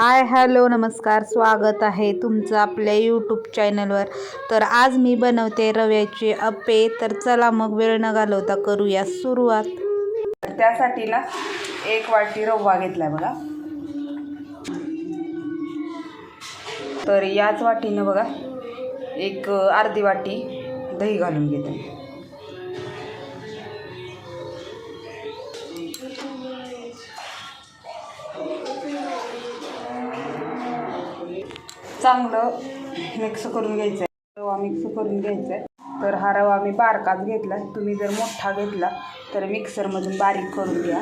Hi hello नमस्कार स्वागत आहे तुमचं आपल्या यूट्यूब चॅनलवर तर आज मी बनवते रव्याचे अप्पे. तर चला मग वेळ न घालवता करूया सुरुवात. तर त्यासाठी ना एक वाटी रवा घेतला बघा. तर याच वाटीनं बघा एक अर्धी वाटी दही घालून घेते चांगलं मिक्स करून घ्यायचं आहे रवा मिक्स करून घ्यायचा आहे तर हा रवा मी बारकाच घेतला. तुम्ही जर मोठा घेतला तर मिक्सरमधून बारीक करून घ्या.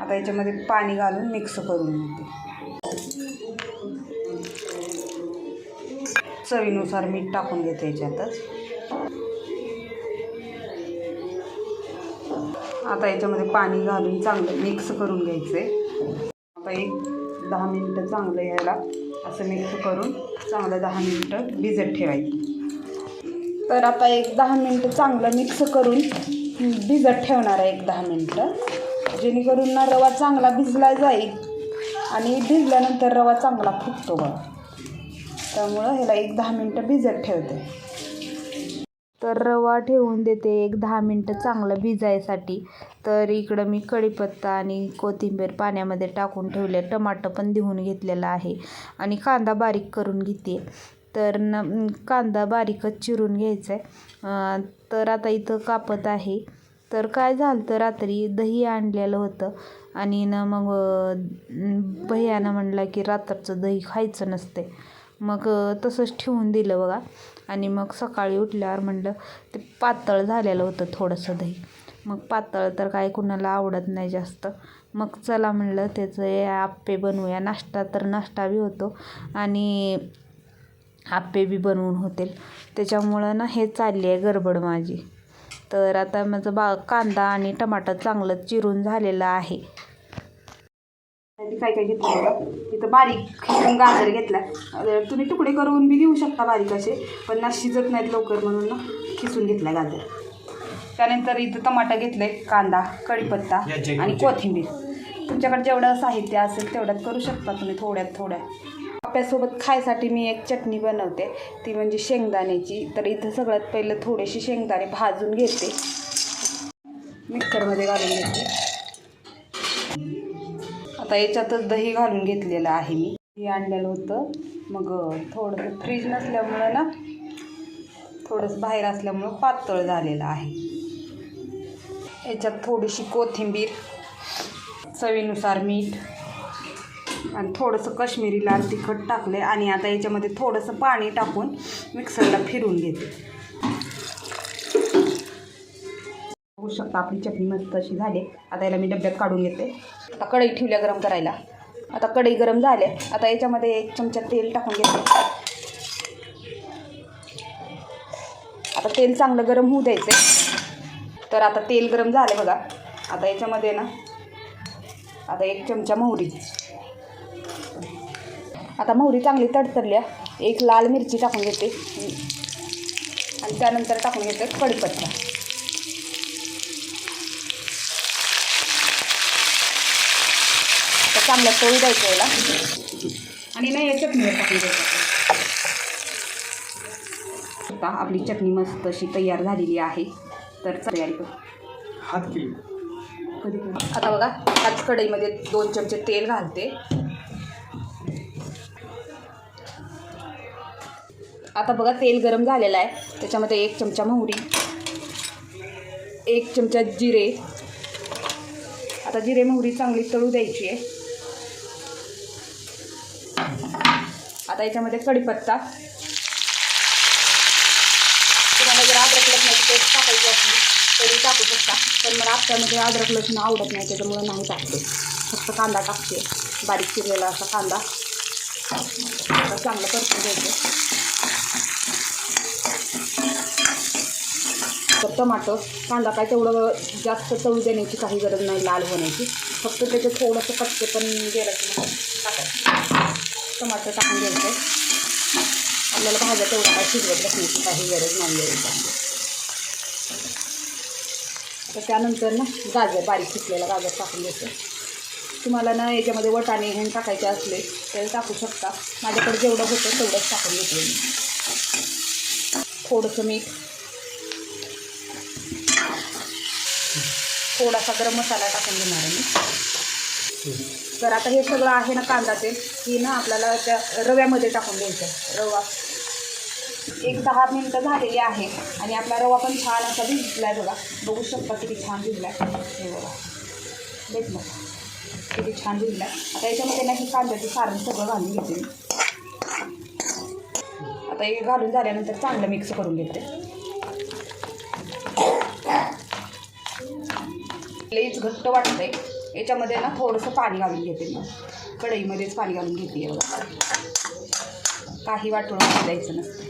आता याच्यामध्ये पाणी घालून मिक्स करून घेते. चवीनुसार मीठ टाकून घेते याच्यातच. आता याच्यामध्ये पाणी घालून चांगलं मिक्स करून घ्यायचं आहे आता एक दहा मिनटं चांगलं यायला. असं मिक्स करून चांगलं दहा मिनटं भिजत ठेवायचं. तर आता एक दहा मिनटं चांगलं मिक्स करून भिजत ठेवणार आहे एक दहा मिनटं. जेणेकरून ना रवा चांगला भिजला जाईल आणि भिजल्यानंतर रवा चांगला फुगतो बघा. त्यामुळं ह्याला एक दहा मिनटं भिजत ठेवते. तर रवा ठेवून देते एक दहा मिनटं चांगलं भिजायसाठी. तर इकडं मी कढीपत्ता आणि कोथिंबीर पाण्यामध्ये टाकून ठेवले. टमाटर पण धुवून घेतलेला आहे. आणि कांदा बारीक करून घेते. तर न कांदा बारीकच चिरून घ्यायचा आहे तर आता इथं कापत आहे. तर काय झालं तर रात्री दही आणलेलं होतं. आणि ना मग भैयानं म्हणला की रात्रचं दही खायचं नसते मग तसंच ठेवून दिलं बघा. आणि मग सकाळी उठल्यावर म्हणलं ते पातळ झालेलं होतं थोडंसं दही. मग पातळ तर काय कुणाला आवडत नाही जास्त. मग चला म्हणलं त्याचं आप्पे बनवूया. नाश्ता तर नाश्ता बी होतो आणि आप्पे बी बनवून होतील. त्याच्यामुळं ना हे चालली आहे गडबड माझी. तर आता माझं बा कांदा आणि टमाटर चांगलं चिरून झालेलं आहे. आणि काय काय घेतलं बघा. इथं बारीक गाजर घेतला तुम्ही तुकडे करून बी घेऊ शकता बारीक असे पण ना शिजत नाहीत लवकर म्हणून ना खिसून घेतला गाजर. त्यानंतर इथं टमाटा घेतलंय कांदा कढीपत्ता आणि कोथिंबीर. तुमच्याकडे जेवढं साहित्य असेल तेवढ्यात करू शकता तुम्ही थोड्यात थोड्या आप्यासोबत खायसाठी मी एक चटणी बनवते ती म्हणजे शेंगदाण्याची. तर इथं सगळ्यात पहिलं थोडेसे शेंगदाणे भाजून घेते. मिक्सरमध्ये घालून घेते. आता याच्यातच दही घालून घेतलेलं आहे मी. हे आणलेलं होतं. मग थोडंसं फ्रीज नसल्यामुळं ना थोडंसं बाहेर असल्यामुळं पातळ झालेलं आहे. याच्यात थोडीशी कोथिंबीर चवीनुसार मीठ आणि थोडंसं कश्मीरी लाल तिखट टाकले आणि आता याच्यामध्ये थोडंसं पाणी टाकून मिक्सरला फिरून घेते. बघू शकता आपली चटणी मस्त अशी झाली. आता याला मी डब्यात काढून घेते. आता कढई ठेवल्या गरम करायला. आता कढई गरम झाले आता याच्यामध्ये एक चमचा तेल टाकून घेते. आता तेल चांगलं गरम होऊ द्यायचं तर आता तेल गरम झालं बघा. आता याच्यामध्ये ना आता एक चमचा मोहरी. आता मोहरी चांगली तडतडल्या एक लाल मिरची टाकून घेते. आणि त्यानंतर टाकून घेते कढीपत्ता तर चांगलं तळू द्यायचं याला. आणि नाही चटणी टाकून द्यायचं आता आपली चटणी मस्त अशी तयार झालेली आहे. तर तयारी करू हात केली. कधी? आता बघा ह्याच कढईमध्ये दोन चमचे तेल घालते. आता बघा तेल गरम झालेलं आहे. त्याच्यामध्ये एक चमचा मोहरी एक चमचा जिरे. आता जिरे मोहरी चांगली तळू द्यायची आहे. आता याच्यामध्ये कढीपत्ता तुम्हाला जर अद्रक लसणाची पेस्ट टाकायची असली तरी टाकू शकता. पण मला आपल्यामध्ये अद्रक लसूण आवडत नाही त्याच्यामुळे नाही टाकते. फक्त कांदा टाकते. बारीक चिरलेला असा कांदा. आता चांगलं परतून घ्यायचं. तर टमाटो कांदा काय तेवढं जास्त चव देण्याची काही गरज नाही लाल होण्याची. फक्त त्याचं थोडंसं कच्चे पण गेलं की टाकायचं. टमाटर टाकून घ्यायचं. आपल्याला भाज्या तेवढा काय शिजवत बसण्याची काही गरज नाही आहे. तर त्यानंतर ना गाजर बारीक चिकलेला गाजर टाकून देतो. तुम्हाला ना याच्यामध्ये वटाणे हे टाकायचे असले तर टाकू शकता. माझ्याकडे जेवढं होतं तेवढंच टाकून घेतलं मी. थोडंसं मीठ. थोडासा गरम मसाला टाकून देणार आहे मी. तर आता हे सगळं आहे ना कांदा तेल की ना आपल्याला त्या रव्यामध्ये टाकून द्यायचं. रवा. एक दहा मिनटं झालेली आहे आणि आपला रवा पण छान असा भिजला आहे बघा. बघू शकता किती छान भिजला आहे हे बघा. भेटलं किती छान भिजला आहे आता याच्यामध्ये ना ही कांद्याचं सारण सगळं घालून घेते आता हे घालून झाल्यानंतर चांगलं मिक्स करून घेते. लईच घट्ट वाटतंय. याच्यामध्ये ना थोडंसं पाणी घालून घेते मग कढईमध्येच पाणी घालून घेते बघा. काही वाटून द्यायचं नसतं.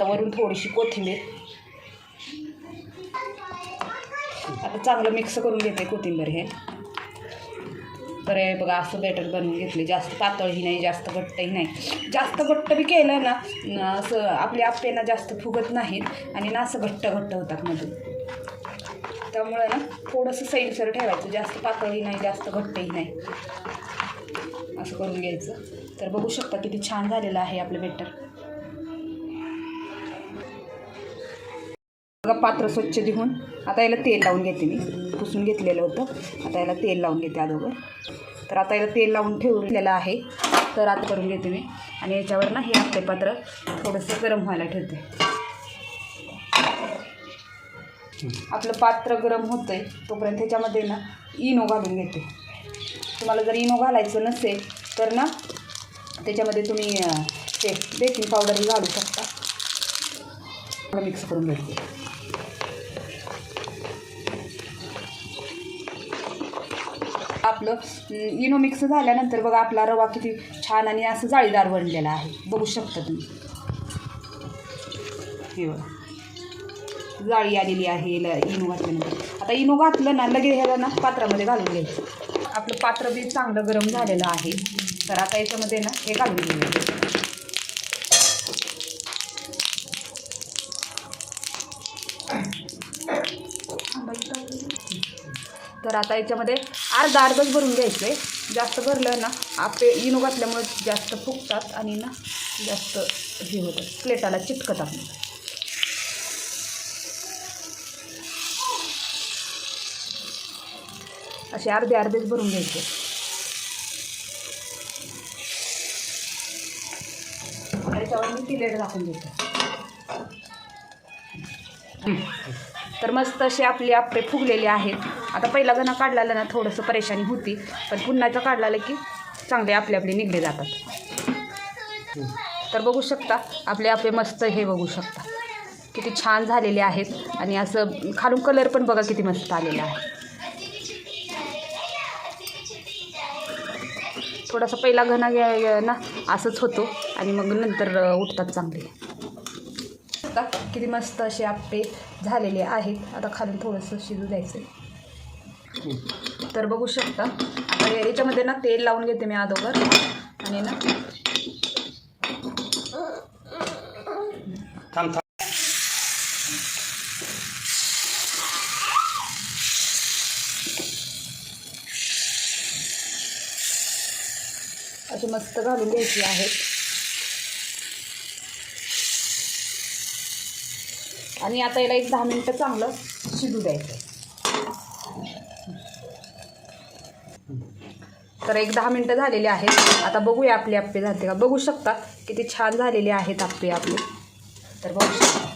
आता वरून थोडीशी कोथिंबीर. आता चांगलं मिक्स करून घेते कोथिंबीर हे. तर हे बघा असं बॅटर बनवून घेतले. जास्त पातळही नाही जास्त घट्टही नाही. जास्त घट्ट बी केलं ना असं आपले आप्पे ना जास्त फुगत नाहीत आणि ना असं घट्ट घट्ट होतात मधून. त्यामुळे ना थोडंसं सैलसर ठेवायचं. जास्त पातळही नाही जास्त घट्टही नाही. असं करून घ्यायचं. तर बघू शकता किती छान झालेलं आहे आपलं बेटर बघा पात्र स्वच्छ देऊन आता याला तेल लावून घेते मी. पुसून घेतलेलं होतं. आता याला तेल लावून घेते अगोदर. तर आता याला तेल लावून ठेवलेलं आहे. तर आता करून घेते मी. आणि याच्यावर ना हे आपले पात्र थोडंसं गरम व्हायला ठेवते. आपलं पात्र गरम होतं आहे तोपर्यंत ह्याच्यामध्ये ना इनो घालून घेते. तुम्हाला जर इनो घालायचं नसेल तर ना त्याच्यामध्ये तुम्ही ते बेकिंग पावडरही घालू शकता. मिक्स करून घेते. आपलं इनो मिक्स झाल्यानंतर बघा आपला रवा किती छान आणि असं जाळीदार बनलेला आहे. बघू शकता तुम्ही. हे बघा. जाळी आलेली आहे इनो घातल्यानंतर. आता इनो घातलं ना लगेच ह्याला ना पात्रामध्ये घालून घ्यायचं. आपलं पात्र बी चांगलं गरम झालेलं आहे. तर आता याच्यामध्ये ना हे घालून घ्यायचं तर आता याच्यामध्ये अर्धा अर्धच भरून घ्यायचं. आहे जास्त भरलं ना आपे इनो घातल्यामुळे जास्त फुगतात आणि ना जास्त हे होतं प्लेटाला चिटकतात असे अर्धे अर्धेच भरून घ्यायचे. त्याच्यावर मी तिलेट टाकून घेते. तर मस्त असे आपले आपले फुगलेले आहेत. आता पहिला गणा काढलेला ना थोडंसं परेशानी होती. पण पुन्हाचं काढलेलं की चांगले आपले आपले निघले जातात. तर बघू शकता आपले आपले मस्त हे बघू शकता. किती छान झालेले आहेत. आणि असं खालून कलर पण बघा किती मस्त आलेला आहे. थोडासा पहिला घना ना असंच होतो. आणि मग नंतर उठतात चांगले. किती मस्त असे आपे झालेले आहेत. आता खालून थोडंसं शिजू द्यायचं तर बघू शकता. आता याच्यामध्ये ना तेल लावून घेते मी अगोदर. आणि ना थांब थांब. असे मस्त घालून घ्यायची आहेत आणि आता याला एक दहा मिनटं चांगलं शिजू द्यायचं. तर एक दहा मिनटं झालेले आहेत. आता बघूया आपले आप्पे झाले का? बघू शकता किती छान झालेले आहेत आप्पे आपले. तर बघू शकता.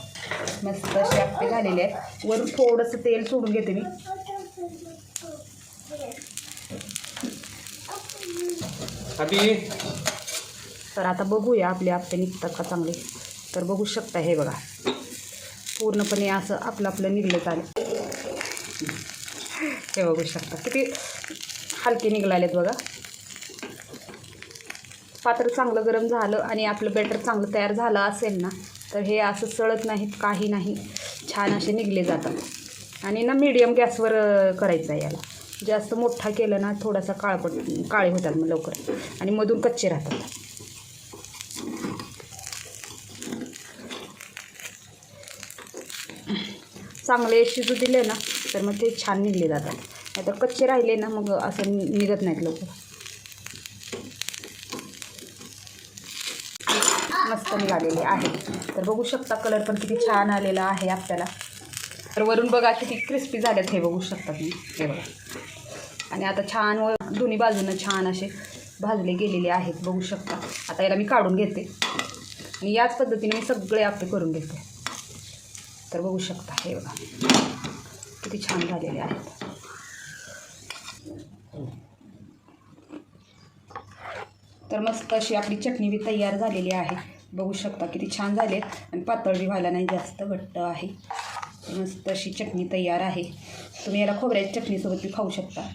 मस्त असे आप्पे झालेले आहेत. वरून थोडंसं तेल सोडून घेते मी. तर आता बघूया आपले आप्पे निघतात का चांगले. तर बघू शकता हे बघा. पूर्णपणे असं आपलं आपलं निघलं चालेल हे बघू शकता. किती हलके निघालेत बघा. पात्र चांगलं गरम झालं आणि आपलं बॅटर चांगलं तयार झालं असेल ना तर हे असं सळत नाहीत काही नाही. छान असे निघले जातात. आणि ना मीडियम गॅसवर करायचं आहे याला. जास्त मोठा केलं ना थोडासा काळ पड काळे होतात मग लवकर. आणि मधून कच्चे राहतात. चांगले शिजू दिले ना तर मग ते छान निघले जातात. नाही तर कच्चे राहिले ना मग असं निघत नाहीत लवकर. मस्त निघालेले आहे. तर बघू शकता कलर पण किती छान आलेला आहे आपल्याला. तर वरून बघा किती क्रिस्पी झाल्यात हे बघू शकता तुम्ही हे बघा. आणि आता छान व दोन्ही बाजूनं छान असे भाजले गेलेले आहेत बघू शकता. आता याला मी काढून घेते. आणि याच पद्धतीने मी सगळे आपले करून घेते. तर बघू शकता हे बघा. किती छान झालेले आहेत. तर मस्त अशी आपली चटणी बी तयार झालेली आहे. बघू शकता किती छान झाले आणि पातळ बी व्हायला नाही जास्त घट्ट आहे. मस्त अशी चटणी तयार आहे. तुम्ही याला खोबऱ्याच्या चटणीसोबत बी खाऊ शकता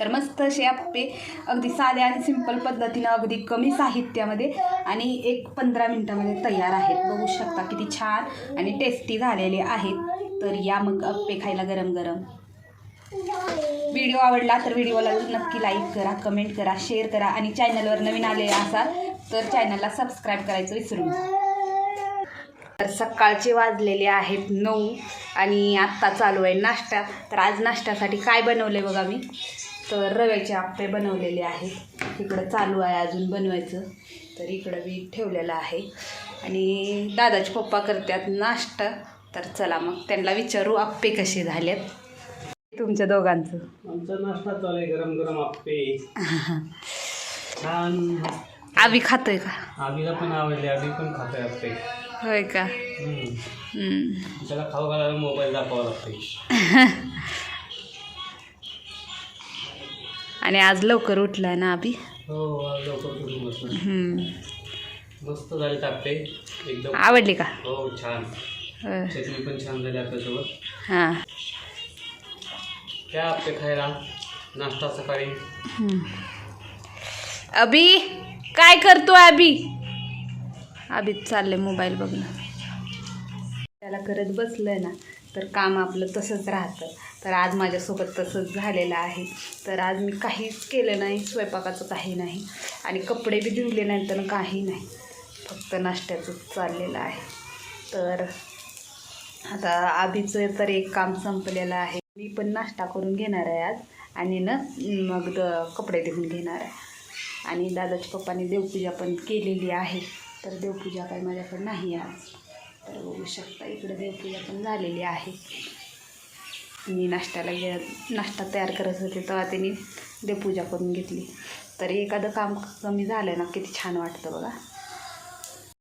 तर मस्त असे आप्पे अगदी साध्या आणि सिंपल पद्धतीनं अगदी कमी साहित्यामध्ये आणि एक पंधरा मिनटामध्ये तयार आहेत. बघू शकता किती छान आणि टेस्टी झालेले आहेत. तर या मग अप्पे खायला गरम गरम. व्हिडिओ आवडला तर व्हिडिओला नक्की लाईक करा कमेंट करा शेअर करा आणि चॅनलवर नवीन आले असाल तर चॅनलला सबस्क्राईब करायचं विसरू तर सकाळचे वाजलेले आहेत नऊ आणि आत्ता चालू आहे नाश्ता. तर आज नाश्त्यासाठी काय बनवलं आहे बघा मी? तर रव्याचे आप्पे बनवलेले आहेत. इकडं चालू आहे अजून बनवायचं. तर इकडं मी ठेवलेलं आहे. आणि दादाचे पप्पा करतात नाश्ता. तर चला मग त्यांना विचारू आप्पे कसे झालेत. तुमच्या दोघांचं. आमचा नाश्ता चालू आहे. गरम गरम आप्पे. छान. आम्ही खातोय का? आबीला पण आवडले. आबी पण खातोय आप्पे. होय का. हम्म. त्याला खाऊ घालायला मोबाईल दाखवावा लागते आणि आज लवकर उठलाय ना आबी? हो आज लवकर करून बसलो हम्म. मस्त झाले आप्पे एकदम. आवडली का? हो छान. होय. चटणी पण छान झाली आपल्यासोबत. हां. त्या आप्पे खायला नाश्ता सकाळी? अबी काय करतो अबी अबी चाललंय मोबाईल बघणं. त्याला करत बसलं ना तर काम आपलं तसंच राहतं. तर आज माझ्यासोबत तसंच झालेलं आहे. तर आज मी काहीच केलं नाही स्वयंपाकाचं काही नाही आणि कपडे बी धुवले नाही तर काही नाही. फक्त नाश्त्याचंच चाललेलं आहे. तर आता आबीचं तर एक काम संपलेलं आहे. मी पण नाश्ता करून घेणार आहे आज आणि ना मग द कपडे धुवून घेणार आहे. आणि दादाच्या पप्पाने देवपूजा पण केलेली आहे. तर देवपूजा काही माझ्याकडे नाही आज. तर बघू शकता इकडे देवपूजा पण झालेली आहे. मी नाश्त्याला गे नाश्ता तयार करत होते तेव्हा त्यांनी देवपूजा करून घेतली. तर एखादं काम कमी झालं ना किती छान वाटतं बघा.